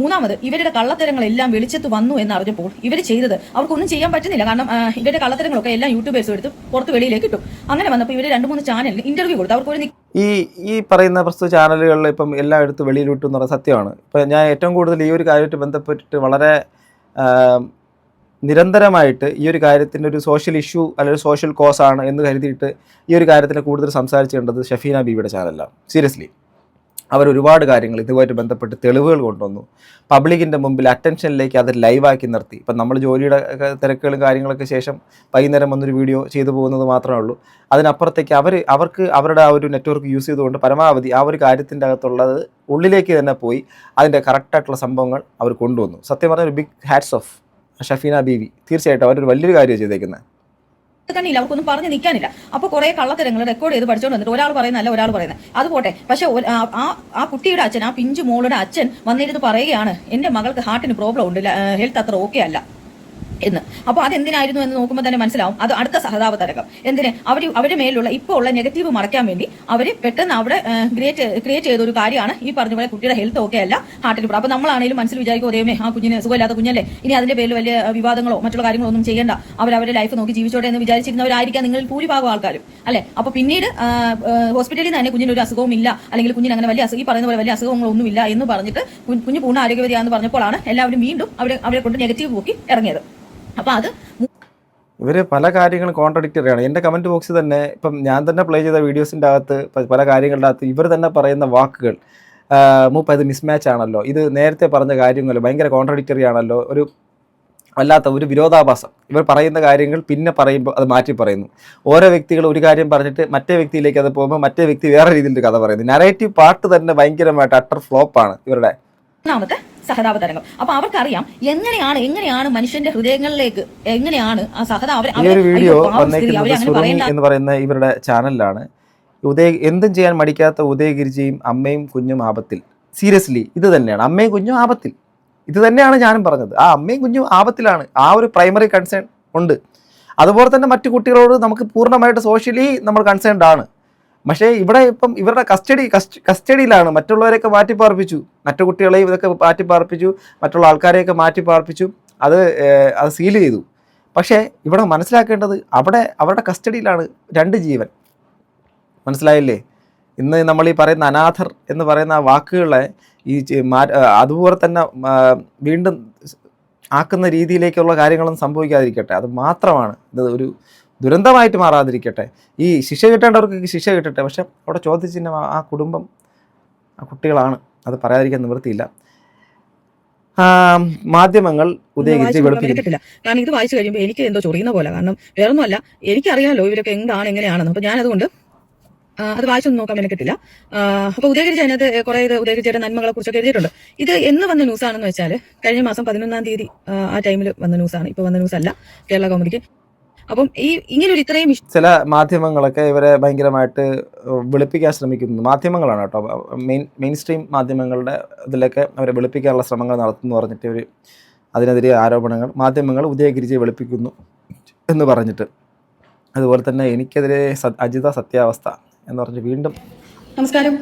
മൂന്നാമത് ഇവരുടെ കള്ളത്തരങ്ങളെല്ലാം വെളിച്ചത്ത് വന്നു എന്ന് അറിഞ്ഞപ്പോൾ ഇവർ ചെയ്തത് അവർക്കൊന്നും ചെയ്യാൻ പറ്റുന്നില്ല. കാരണം ഇവരുടെ കള്ളത്തരങ്ങളൊക്കെ എല്ലാം യൂട്യൂബേഴ്സ് എടുത്ത് പുറത്ത് വെളിയിലേക്ക് ഇട്ടു. അങ്ങനെ വന്നപ്പോൾ ഇവർ രണ്ട് മൂന്ന് ചാനലിൽ ഇന്റർവ്യൂ കൊടുത്തു. അവർക്ക് ഈ ഈ പറയുന്ന പ്രസ്തുത ചാനലുകളിൽ ഇപ്പം എല്ലാം എടുത്ത് വെളിയിലിട്ടു എന്ന് പറയുന്നത് സത്യമാണ്. ഇപ്പം ഞാൻ ഏറ്റവും കൂടുതൽ ഈ ഒരു കാര്യമായിട്ട് ബന്ധപ്പെട്ടിട്ട് വളരെ നിരന്തരമായിട്ട് ഈ ഒരു കാര്യത്തിന്റെ ഒരു സോഷ്യൽ ഇഷ്യൂ അല്ലെങ്കിൽ സോഷ്യൽ കോസാണ് എന്ന് കരുതിയിട്ട് ഈ ഒരു കാര്യത്തിനെ കൂടുതൽ സംസാരിച്ചേണ്ടത് ഷഫീന ബീബിയുടെ ചാനലാണ് സീരിയസ്ലി അവർ ഒരുപാട് കാര്യങ്ങൾ ഇതുമായിട്ട് ബന്ധപ്പെട്ട് തെളിവുകൾ കൊണ്ടുവന്നു. പബ്ലിക്കിന്റെ മുമ്പിൽ അറ്റൻഷനിലേക്ക് അത് ലൈവാക്കി നിർത്തി. ഇപ്പം നമ്മൾ ജോലിയുടെ തിരക്കുകളും കാര്യങ്ങളൊക്കെ ശേഷം വൈകുന്നേരം വന്നൊരു വീഡിയോ ചെയ്തു പോകുന്നത് മാത്രമേ ഉള്ളൂ. അതിനപ്പുറത്തേക്ക് അവർ അവർക്ക് അവരുടെ ആ ഒരു നെറ്റ്വർക്ക് യൂസ് ചെയ്തുകൊണ്ട് പരമാവധി ആ ഒരു കാര്യത്തിന്റെ അകത്തുള്ളത് ഉള്ളിലേക്ക് തന്നെ പോയി അതിന്റെ കറക്റ്റായിട്ടുള്ള സംഭവങ്ങൾ അവർ കൊണ്ടുവന്നു. സത്യം പറഞ്ഞ ഒരു big hats off Shafeena Beevi. തീർച്ചയായിട്ടും അവരൊരു വലിയൊരു കാര്യമാണ് ചെയ്തേക്കുന്നത്. കണ്ണില്ല അവർക്കൊന്നും പറഞ്ഞു നിൽക്കാനില്ല അപ്പോൾ കുറെ കള്ളത്തരങ്ങൾ റെക്കോർഡ് ചെയ്ത് പഠിച്ചോണ്ട് വന്നിട്ട് ഒരാൾ പറയുന്നതല്ല ഒരാൾ പറയുന്നത്. അത് പോട്ടെ. പക്ഷെ ആ- ആ കുട്ടിയുടെ അച്ഛൻ ആ പിഞ്ചു മോളുടെ അച്ഛൻ വന്നിരുന്ന് പറയുകയാണ് എന്റെ മകൾക്ക് ഹാർട്ടിന് പ്രോബ്ലം ഉണ്ട് ഹെൽത്ത് അത്ര ഓക്കെ അല്ല. എന്ന്. അപ്പോൾ അതെന്തിനായിരുന്നു എന്ന് നോക്കുമ്പോൾ തന്നെ മനസ്സിലാവും. അത് അടുത്ത സഹതാപ തരകം. എന്തിന്? അവർ അവരുടെ മേലുള്ള ഇപ്പോൾ ഉള്ള നെഗറ്റീവ് മറയ്ക്കാൻ വേണ്ടി അവർ പെട്ടെന്ന് അവിടെ ക്രിയേറ്റ് ക്രിയേറ്റ് ചെയ്ത ഒരു കാര്യമാണ് ഈ പറഞ്ഞ പോലെ കുട്ടിയുടെ ഹെൽത്ത് ഒക്കെ അല്ല ഹാർട്ടിൽ കൂടെ അപ്പോൾ നമ്മളാണെങ്കിലും മനസ്സിൽ വിചാരിക്കും ദൈവമേ ആ കുഞ്ഞിന് സുഖമില്ലാത്ത കുഞ്ഞല്ലേ? ഇനി അതിന്റെ പേരിൽ വലിയ വിവാദങ്ങളോ മറ്റുള്ള കാര്യങ്ങളോ ഒന്നും ചെയ്യേണ്ട. അവർ അവരുടെ ലൈഫ് നോക്കി ജീവിച്ചോട്ടെ എന്ന് വിചാരിച്ചിരുന്നവരായിരിക്കാം നിങ്ങൾ ഭൂരിഭാഗം ആൾക്കാരും. അല്ലെ? അപ്പോൾ പിന്നീട് ഹോസ്പിറ്റലിൽ നിന്ന് തന്നെ കുഞ്ഞിന് ഒരു അസുഖവും ഇല്ല. അല്ലെങ്കിൽ കുഞ്ഞിന് അങ്ങനെ വലിയ അസുഖം ഈ പറയുന്ന പോലെ വലിയ അസുഖങ്ങളൊന്നും ഇല്ല എന്ന് പറഞ്ഞിട്ട് കുഞ്ഞ് പൂർണ ആരോഗ്യവതിയാണെന്ന് പറഞ്ഞപ്പോഴാണ് എല്ലാവരും വീണ്ടും അവരെ അവരെ കൊണ്ട് നെഗറ്റീവ് പോക്കി ഇറങ്ങിയത്. അപ്പൊ അത് ഇവർ പല കാര്യങ്ങളും കോൺട്രഡിക്റ്ററി ആണ്. എന്റെ കമന്റ് ബോക്സിൽ തന്നെ ഇപ്പം ഞാൻ തന്നെ പ്ലേ ചെയ്ത വീഡിയോസിന്റെ അകത്ത് പല കാര്യങ്ങളുടെ അകത്ത് ഇവർ തന്നെ പറയുന്ന വാക്കുകൾ മൂപ്പ ഇത് മിസ്മാച്ച് ആണല്ലോ. ഇത് നേരത്തെ പറഞ്ഞ കാര്യങ്ങൾ ഭയങ്കര കോൺട്രഡിക്റ്ററി ആണല്ലോ. ഒരു അല്ലാത്ത ഒരു വിരോധാഭാസം. ഇവർ പറയുന്ന കാര്യങ്ങൾ പിന്നെ പറയുമ്പോൾ അത് മാറ്റി പറയുന്നു. ഓരോ വ്യക്തികൾ ഒരു കാര്യം പറഞ്ഞിട്ട് മറ്റേ വ്യക്തിയിലേക്ക് അത് പോകുമ്പോൾ മറ്റേ വ്യക്തി വേറെ രീതിയിൽ കഥ പറയുന്നു. നറേറ്റീവ് പാർട്ട് തന്നെ ഭയങ്കരമായിട്ട് അട്ടർ ഫ്ലോപ്പാണ് ഇവരുടെ. ഒന്നാമത്തെ സഹതാപ തരംഗം അപ്പൊ അവർക്കറിയാം എങ്ങനെയാണ് എങ്ങനെയാണ് മനുഷ്യന്റെ ഹൃദയങ്ങളിലേക്ക് എങ്ങനെയാണ് ആ സഹതാപ എന്ന് പറയുന്ന ഇവരുടെ ചാനലിലാണ്. ഉദയ എന്തും ചെയ്യാൻ മടിക്കാത്ത ഉദയഗിരിജിയും അമ്മയും കുഞ്ഞും ആപത്തിൽ. സീരിയസ്ലി ഇത് തന്നെയാണ്. അമ്മയും കുഞ്ഞും ആപത്തിൽ. ഇത് തന്നെയാണ് ഞാനും പറഞ്ഞത്. ആ അമ്മയും കുഞ്ഞും ആപത്തിലാണ്. ആ ഒരു പ്രൈമറി കൺസേൺ ഉണ്ട്. അതുപോലെ തന്നെ മറ്റു കുട്ടികളോട് നമുക്ക് പൂർണമായിട്ട് സോഷ്യലി നമ്മൾ കൺസേൺഡ് ആണ്. പക്ഷേ ഇവിടെ ഇപ്പം ഇവരുടെ കസ്റ്റഡി കസ്റ്റഡിയിലാണ് മറ്റുള്ളവരെയൊക്കെ മാറ്റി പാർപ്പിച്ചു. മറ്റു കുട്ടികളെയും ഇതൊക്കെ മാറ്റി പാർപ്പിച്ചു മറ്റുള്ള ആൾക്കാരെയൊക്കെ മാറ്റി പാർപ്പിച്ചു. അത് അത് സീൽ ചെയ്തു. പക്ഷേ ഇവിടെ മനസ്സിലാക്കേണ്ടത് അവിടെ അവരുടെ കസ്റ്റഡിയിലാണ് രണ്ട് ജീവൻ. മനസ്സിലായില്ലേ? ഇന്ന് നമ്മൾ ഈ പറയുന്ന അനാഥർ എന്ന് പറയുന്ന ആ വാക്കുകളെ ഈ അതുപോലെ തന്നെ വീണ്ടും ആക്കുന്ന രീതിയിലേക്കുള്ള കാര്യങ്ങളൊന്നും സംഭവിക്കാതിരിക്കട്ടെ. അത് മാത്രമാണ്. ഇത് ഒരു ദുരന്തമായിട്ട് മാറാതിരിക്കട്ടെ. ഈ ശിക്ഷ കിട്ടേണ്ടവർക്ക് ശിക്ഷ കിട്ടട്ടെ. പക്ഷെ അവിടെ ചോദ്യചിഹ്നം ആ- കുടുംബം ആ കുട്ടികളാണ്. അത് പറയാതിരിക്കാൻ നിവൃത്തിയില്ല. മാധ്യമങ്ങൾ ഉദയഗിരിച്ച് വെളുപ്പിക്കില്ല കാരണം ഇത് വായിച്ചു കഴിയുമ്പോൾ എനിക്ക് എന്തോ ചൊറിയുന്ന പോലെ. കാരണം വേറൊന്നുമല്ല എനിക്കറിയാമല്ലോ ഇവരൊക്കെ എന്താണ് എങ്ങനെയാണെന്ന്. അപ്പൊ ഞാൻ അതുകൊണ്ട് അത് വായിച്ചൊന്നും നോക്കാൻ മെനക്കെട്ടില്ല. അപ്പൊ ഉദയഗിരി അതിനകത്ത് കുറെ ഇത് ഉദയഗിരിയുടെ നന്മകളെ കുറിച്ചൊക്കെ എഴുതിയിട്ടുണ്ട്. ഇത് എന്ന് വന്ന ന്യൂസ് ആണെന്ന് വെച്ചാൽ കഴിഞ്ഞ മാസം പതിനൊന്നാം തീയതി ആ, ടൈമിൽ വന്ന ന്യൂസ് ആണ് ഇപ്പൊ വന്ന ന്യൂസ് അല്ല കേരള കൗമുദിക്ക് അപ്പം ഈ ഇങ്ങനെ ഒരു ഇത്രയും ചില മാധ്യമങ്ങളൊക്കെ ഇവരെ ഭയങ്കരമായിട്ട് വെളുപ്പിക്കാൻ ശ്രമിക്കുന്നു മാധ്യമങ്ങളാണ് കേട്ടോ. മെയിൻ മെയിൻ സ്ട്രീം മാധ്യമങ്ങളുടെ ഇതിലൊക്കെ അവരെ വെളുപ്പിക്കാനുള്ള ശ്രമങ്ങൾ നടത്തുന്നു പറഞ്ഞിട്ട് ഒരു അതിനെതിരെ ആരോപണങ്ങൾ മാധ്യമങ്ങൾ ഉദയഗിരിജയെ വെളുപ്പിക്കുന്നു എന്ന് പറഞ്ഞിട്ട്. അതുപോലെ തന്നെ എനിക്കെതിരെ അജിത സത്യാവസ്ഥ എന്ന് പറഞ്ഞ് വീണ്ടും നമസ്കാരം.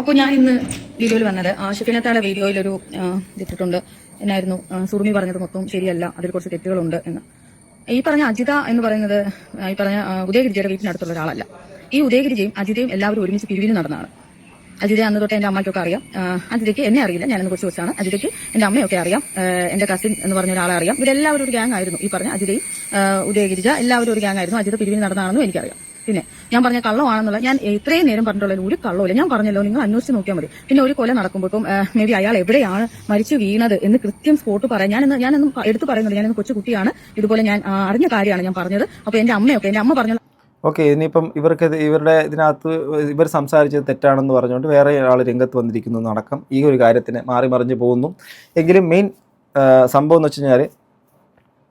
അപ്പോൾ ഞാൻ ഇന്ന് വീഡിയോയിൽ വന്നത് ആ വീഡിയോയിൽ ഒരു ഇതിട്ടിട്ടുണ്ട്. എന്നായിരുന്നു സുറുമി പറഞ്ഞത് മൊത്തം ശരിയല്ല അതിൽ കുറച്ച് തെറ്റുകളുണ്ട് എന്ന്. ഈ പറഞ്ഞ അജിത എന്ന് പറയുന്നത് ഈ പറഞ്ഞ ഉദയഗിരിജയുടെ വീട്ടിനടുത്തുള്ള ഒരാളല്ല. ഈ ഉദയഗിരിജയും അജിതയും എല്ലാവരും ഒരുമിച്ച് പിരിവിന് നടന്നതാണ് അജിത അന്ന് തൊട്ട് എന്റെ അമ്മയ്ക്കൊക്കെ അറിയാം. അജിതയ്ക്ക് എന്നെ അറിയില്ല ഞാനെന്ന് കുറച്ച് ദിവസമാണ്. അജിതയ്ക്ക് എന്റെ അമ്മയൊക്കെ അറിയാം എന്റെ കസിൻ എന്ന് പറഞ്ഞ ഒരാളെ അറിയാം. ഇവരെല്ലാവരും ഒരു ഗ്യാങ് ആയിരുന്നു. ഈ പറഞ്ഞ അജിതയും ഉദയഗിരിജ എല്ലാവരും ഒരു ഗ്യാങ് ആയിരുന്നു. അജിത പിരിവിന് നടന്നാണെന്നും എനിക്കറിയാം. പിന്നെ ഞാൻ പറഞ്ഞ കള്ളമാണെന്നുള്ള ഞാൻ ഇത്രയും നേരം പറഞ്ഞിട്ടുള്ള ഒരു കള്ളമില്ല ഞാൻ പറഞ്ഞല്ലോ നിങ്ങൾ അന്വേഷിച്ച് നോക്കിയാൽ മതി. പിന്നെ ഒരു കൊല നടക്കുമ്പോൾ മേ ബി അയാൾ എവിടെയാണ് മരിച്ചു വീണത് എന്ന് കൃത്യം സ്പോട്ട് പറയാം ഞാനിന്ന് ഞാനൊന്നും എടുത്തു പറയുന്നില്ല. ഞാനൊന്ന് കൊച്ചു കുട്ടിയാണ്. ഇതുപോലെ ഞാൻ അറിഞ്ഞ കാര്യമാണ് ഞാൻ പറഞ്ഞത്. അപ്പോൾ എന്റെ അമ്മയൊക്കെ എന്റെ അമ്മ പറഞ്ഞ ഓക്കെ ഇനിയിപ്പം ഇവർക്ക് ഇവരുടെ ഇതിനകത്ത് ഇവർ സംസാരിച്ചത് തെറ്റാണെന്ന് പറഞ്ഞുകൊണ്ട് വേറെ ഒരാൾ രംഗത്ത് വന്നിരിക്കുന്നു നടക്കം ഈ ഒരു കാര്യത്തിന് മാറി മറിഞ്ഞ് പോകുന്നു. എങ്കിലും മെയിൻ സംഭവം എന്ന് വെച്ച് കഴിഞ്ഞാൽ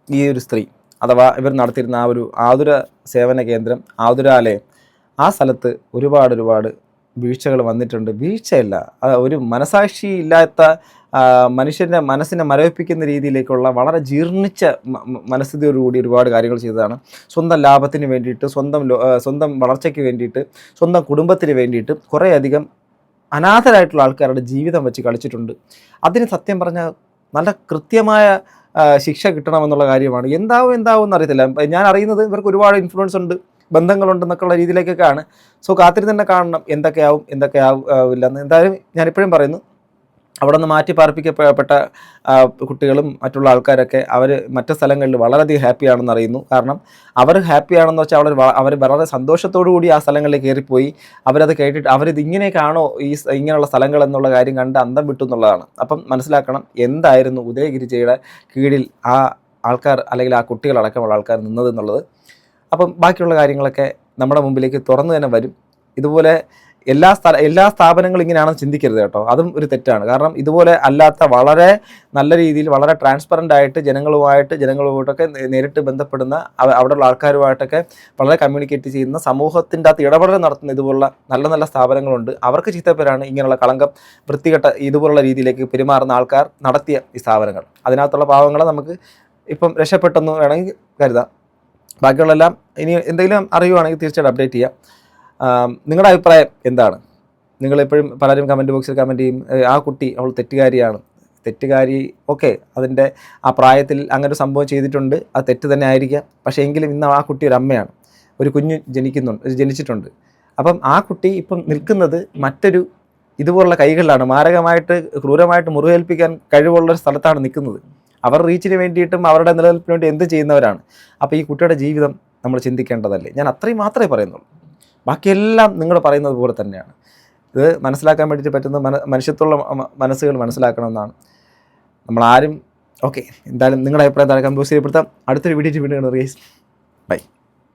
ഈ ഒരു സ്ത്രീ. അഥവാ ഇവർ നടത്തിയിരുന്ന ആ ഒരു ആതുര സേവന കേന്ദ്രം ആതുരാലയം ആ സ്ഥലത്ത് ഒരുപാട് ഒരുപാട് വീഴ്ചകൾ വന്നിട്ടുണ്ട്. വീഴ്ചയല്ല ഒരു മനസാക്ഷി ഇല്ലാത്ത മനുഷ്യന്റെ മനസ്സിനെ മരവിപ്പിക്കുന്ന രീതിയിലേക്കുള്ള വളരെ ജീർണിച്ച മനസ്ഥിതിയോടുകൂടി ഒരുപാട് കാര്യങ്ങൾ ചെയ്തതാണ്. സ്വന്തം ലാഭത്തിന് വേണ്ടിയിട്ട് സ്വന്തം സ്വന്തം വളർച്ചയ്ക്ക് വേണ്ടിയിട്ട് സ്വന്തം കുടുംബത്തിന് വേണ്ടിയിട്ട് കുറേയധികം അനാഥരായിട്ടുള്ള ആൾക്കാരുടെ ജീവിതം വെച്ച് കളിച്ചിട്ടുണ്ട്. അതിന് സത്യം പറഞ്ഞാൽ നല്ല കൃത്യമായ ശിക്ഷ കിട്ടണമെന്നുള്ള കാര്യമാണ്. എന്താവും എന്താവും എന്നറിയത്തില്ല. ഞാൻ അറിയുന്നത് ഇവർക്ക് ഒരുപാട് ഇൻഫ്ലുവൻസ് ഉണ്ട് ബന്ധങ്ങളുണ്ടെന്നൊക്കെയുള്ള രീതിയിലേക്കൊക്കെയാണ്. സോ കാത്തിരുന്ന് തന്നെ കാണണം എന്തൊക്കെയാവും എന്തൊക്കെയാവും ഇല്ലെന്ന് എന്തായാലും ഞാനിപ്പോഴും പറയുന്നു അവിടെ നിന്ന് മാറ്റി പാർപ്പിക്കപ്പെട്ട കുട്ടികളും മറ്റുള്ള ആൾക്കാരൊക്കെ അവർ മറ്റു സ്ഥലങ്ങളിൽ വളരെയധികം ഹാപ്പിയാണെന്ന് അറിയുന്നു. കാരണം അവർ ഹാപ്പിയാണെന്ന് വെച്ചാൽ അവർ അവർ വളരെ സന്തോഷത്തോടു കൂടി ആ സ്ഥലങ്ങളിൽ കയറിപ്പോയി. അവരത് കേട്ടിട്ട് അവരിത് ഇങ്ങനെയൊക്കെയാണോ ഈ ഇങ്ങനെയുള്ള സ്ഥലങ്ങൾ എന്നുള്ള കാര്യം കണ്ട് അന്തം വിട്ടു എന്നുള്ളതാണ്. അപ്പം മനസ്സിലാക്കണം എന്തായിരുന്നു ഉദയഗിരിജയുടെ കീഴിൽ ആ ആൾക്കാർ അല്ലെങ്കിൽ ആ കുട്ടികളടക്കമുള്ള ആൾക്കാർ നിന്നത് എന്നുള്ളത്. അപ്പം ബാക്കിയുള്ള കാര്യങ്ങളൊക്കെ നമ്മുടെ മുമ്പിലേക്ക് തുറന്നു തന്നെ വരും. ഇതുപോലെ എല്ലാ സ്ഥല എല്ലാ സ്ഥാപനങ്ങളും ഇങ്ങനെയാണെന്ന് ചിന്തിക്കരുത് കേട്ടോ. അതും ഒരു തെറ്റാണ്. കാരണം ഇതുപോലെ അല്ലാത്ത വളരെ നല്ല രീതിയിൽ വളരെ ട്രാൻസ്പെറന്റ് ആയിട്ട് ജനങ്ങളുമായിട്ട് ജനങ്ങളുമായിട്ടൊക്കെ നേരിട്ട് ബന്ധപ്പെടുന്ന അവ- അവിടെയുള്ള ആൾക്കാരുമായിട്ടൊക്കെ വളരെ കമ്മ്യൂണിക്കേറ്റ് ചെയ്യുന്ന സമൂഹത്തിന്റെ അകത്ത് ഇടപെടൽ നടത്തുന്ന ഇതുപോലുള്ള നല്ല നല്ല സ്ഥാപനങ്ങളുണ്ട്. അവർക്ക് ചീത്തപ്പേരാണ് ഇങ്ങനെയുള്ള കളങ്കം വൃത്തികെട്ട ഇതുപോലുള്ള രീതിയിലേക്ക് പെരുമാറുന്ന ആൾക്കാർ നടത്തിയ ഈ സ്ഥാപനങ്ങൾ. അതിനകത്തുള്ള പാവങ്ങളെ നമുക്ക് ഇപ്പം രക്ഷപ്പെട്ടെന്ന് വേണമെങ്കിൽ കരുതാം. ബാക്കിയുള്ളതെല്ലാം ഇനി എന്തെങ്കിലും അറിയുവാണെങ്കിൽ തീർച്ചയായിട്ടും അപ്ഡേറ്റ് ചെയ്യാം. നിങ്ങളുടെ അഭിപ്രായം എന്താണ്? നിങ്ങളെപ്പോഴും പലരും കമന്റ് ബോക്സിൽ കമന്റ് ചെയ്യും ആ കുട്ടി അവൾ തെറ്റുകാരിയാണ്. തെറ്റുകാരി ഓക്കെ അതിന്റെ ആ പ്രായത്തിൽ അങ്ങനെ സംഭവം ചെയ്തിട്ടുണ്ട് അത് തെറ്റ് തന്നെ ആയിരിക്കാം. പക്ഷേ എങ്കിലും ഇന്ന് ആ കുട്ടി ഒരു അമ്മയാണ്. ഒരു കുഞ്ഞ് ജനിക്കുന്നുണ്ട് ജനിച്ചിട്ടുണ്ട്. അപ്പം ആ കുട്ടി ഇപ്പം നിൽക്കുന്നത് മറ്റൊരു ഇതുപോലുള്ള കൈകളിലാണ്. മാരകമായിട്ട് ക്രൂരമായിട്ട് മുറിവേൽപ്പിക്കാൻ കഴിവുള്ള ഒരു സ്ഥലത്താണ് നിൽക്കുന്നത്. അവർ റീച്ചിന് വേണ്ടിയിട്ടും അവരുടെ നിലനിൽപ്പിന് വേണ്ടി എന്ത് ചെയ്യുന്നവരാണ്. അപ്പോൾ ഈ കുട്ടിയുടെ ജീവിതം നമ്മൾ ചിന്തിക്കേണ്ടതല്ലേ? ഞാൻ അത്രയും മാത്രമേ പറയുന്നുള്ളൂ. ബാക്കിയെല്ലാം നിങ്ങൾ പറയുന്നത് പോലെ തന്നെയാണ്. ഇത് മനസ്സിലാക്കാൻ വേണ്ടിയിട്ട് പറ്റുന്ന മന മനുഷ്യത്വമുള്ള മ- മനസ്സുകൾ മനസ്സിലാക്കണമെന്നാണ്. നമ്മളാരും ഓക്കെ എന്തായാലും നിങ്ങളുടെ അഭിപ്രായം താഴെ കമ്പോസ് ചെയ്യപ്പെടുത്താം അടുത്തൊരു വീഡിയോ വീണ്ടും ബൈ